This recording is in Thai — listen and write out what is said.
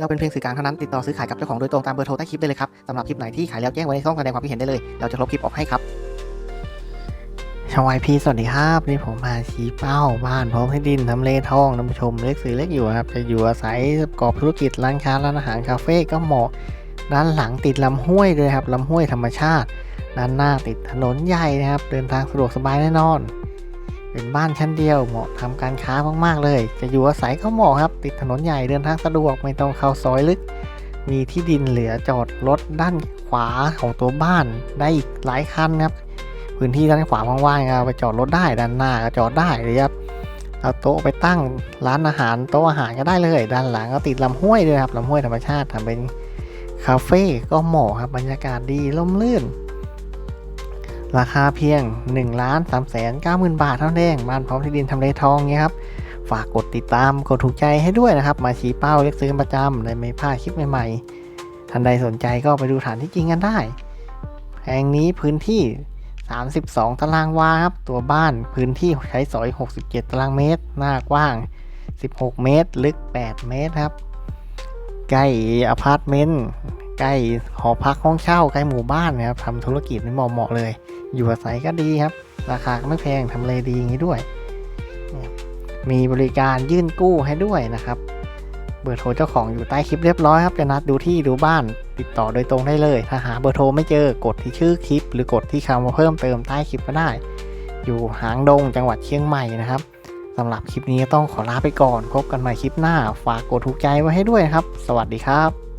เราเป็นเพียงสื่อกลางเท่านั้นติดต่อซื้อขายกับเจ้าของโดยตรงตามเบอร์โทรใต้คลิปได้เลยครับสำหรับคลิปไหนที่ขายแล้วแจ้งไว้ในช่องแสดงความคิดเห็นได้เลย เราจะลบคลิปออกให้ครับชาวไอพีสวัสดีครับนี่ผมมาชี้เป้าบ้านพร้อมให้ดินทำเลทองท่านผู้ชมเล็กสื่อเล็กอยู่ครับจะอยู่อาศัยประกอบธุรกิจร้านค้าร้านอาหารคาเฟ่ก็เหมาะด้านหลังติดลำห้วยเลยครับลำห้วยธรรมชาติ ด้านหน้าติดถนนใหญ่นะครับ เดินทางสะดวกสบายแน่นอน เป็นบ้านชั้นเดียวเหมาะทำการค้ามากๆเลย จะอยู่อาศัยก็เหมาะครับ ติดถนนใหญ่เดินทางสะดวกไม่ต้องเข้าซอยลึก มีที่ดินเหลือจอดรถด้านขวาของตัวบ้านได้อีกหลายคันครับ พื้นที่ด้านขวาว่างๆเอาไปจอดรถได้ด้านหน้าก็จอดได้เลยครับเอาโต๊ะไปตั้งร้านอาหารโต๊ะอาหารก็ได้เลย ด้านหลังก็ติดลำห้วยด้วยครับลำห้วยธรรมชาติทำเป็นคาเฟ่ก็เหมาะครับบรรยากาศดีร่มรื่น ราคาเพียง1ล้าน3แสน9หมื่นบาทเท่านั้นเองบ้านพร้อมที่ดินทำเลทองเงี้ยครับ ฝากกดติดตามกดถูกใจให้ด้วยนะครับ มาชี้เป้าเลือกซื้อประจำได้ไม่พลาดคลิปใหม่ๆท่านใดสนใจก็ไปดูฐานที่จริงกันได้ แห่งนี้พื้นที่ 32 ตารางวาครับ ตัวบ้านพื้นที่ใช้สอย 67 ตารางเมตร หน้ากว้าง 16 เมตร ลึก 8 เมตรครับ ใกล้อพาร์ตเมนต์ใกล้หอพักห้องเช่าใกล้หมู่บ้านนะครับทำธุรกิจนี่เหมาะๆเลย อยู่อาศัยก็ดีครับ ราคาก็ไม่แพงทำเลดีอย่างนี้ด้วย มีบริการยื่นกู้ให้ด้วยนะครับ เบอร์โทรเจ้าของอยู่ใต้คลิปเรียบร้อยครับ จะนัดดูที่ดูบ้าน ติดต่อโดยตรงได้เลย ถ้าหาเบอร์โทรไม่เจอกดที่ชื่อคลิป หรือกดที่คำว่าเพิ่มเติมใต้คลิปก็ได้ อยู่หางดงจังหวัดเชียงใหม่นะครับสำหรับคลิปนี้ต้องขอลาไปก่อน พบกันใหม่คลิปหน้า ฝากกดถูกใจไว้ให้ด้วยครับ สวัสดีครับ